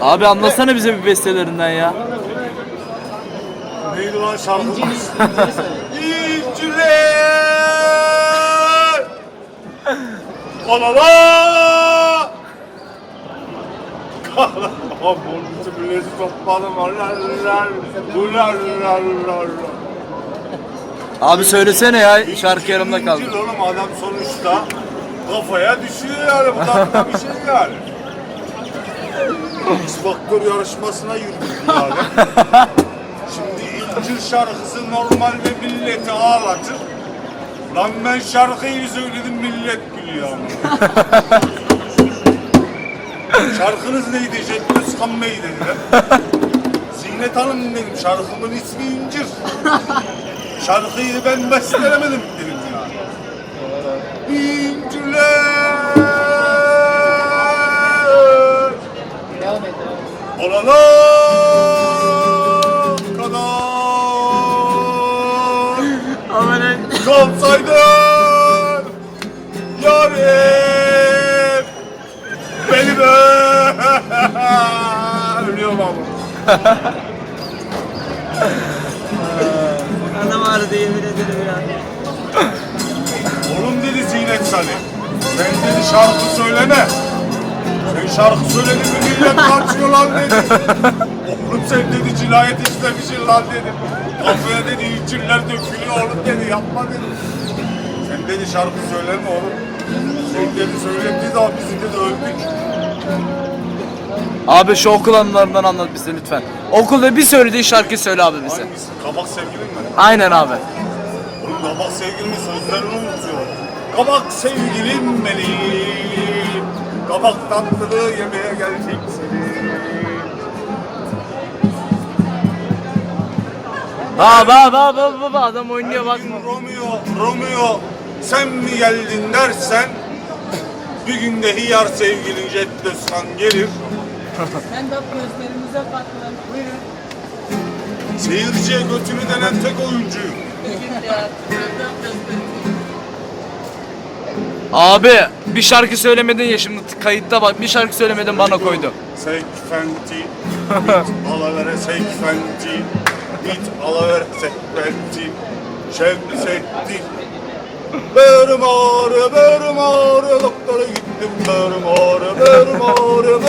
Abi anlasana bize bir bestelerinden ya. Neydi lan şarkımız? İnciler! Anala! Aman burnusu birleşi topladım. Alalala. Ulalala. Abi söylesene ya şarkı yarımda kaldı. İncil oğlum adam sonuçta kafaya düşüyor yani. Bu da bir şey yani. X Faktör yarışmasına yürüdük yani. Şimdi İncil şarkısı normal ve milleti ağlatır. Lan ben şarkıyı söyledim millet gülüyor ama. Şarkınız neydi? Jet Özkan Bey dediler. Zinet Hanım dedim. Şarkımın ismi İncir. Şarkıyı ben bestelemedim dedim yani. İnciler olana kadar kalsaydın yarim beni be ölüyorum ama. Ederim ya. Oğlum dedi Zinet Salih. Sen dedi şarkı söyleme. Sen şarkı söyledin mi millet kaçıyor lan dedi. Oğlum sen dedi cinayet işlemişsin lan dedi. Kafaya dedi incirler dökülüyor oğlum dedi yapma dedi. Sen dedi şarkı söyleme oğlum. Sen dedi söylediği zaman bizi dedi öldük. Abi şu okul anılarından anlat bize lütfen. Okulda bir söylediği şarkıyı söyle abi bize. Hangisi? Kabak sevgilim mi? Aynen abi. Kabak sevgilimin sözlerini unutuyorum. Kabak sevgilim benim. Kabak tatlılığı yemeye geldik seni. Ha ba ba ba ba ba adam oynuyor bakma. Romeo, Romeo sen mi geldin dersen bir günde hiyar sevgilin Jet Özkan gelir. Sen de gözlerimize bakma. Buyurun. Seyirciye götünü denen tek oyuncuyum. Abi bir şarkı söylemedin ya şimdi kayıtta bak bir şarkı söylemedin bana koydu. Sekfenti, bit alavere sekfenti, bit alavere sekfenti, şevk setti. Börüm ağrı, börüm ağrı, doktora gittim börüm ağrı, börüm ağrı,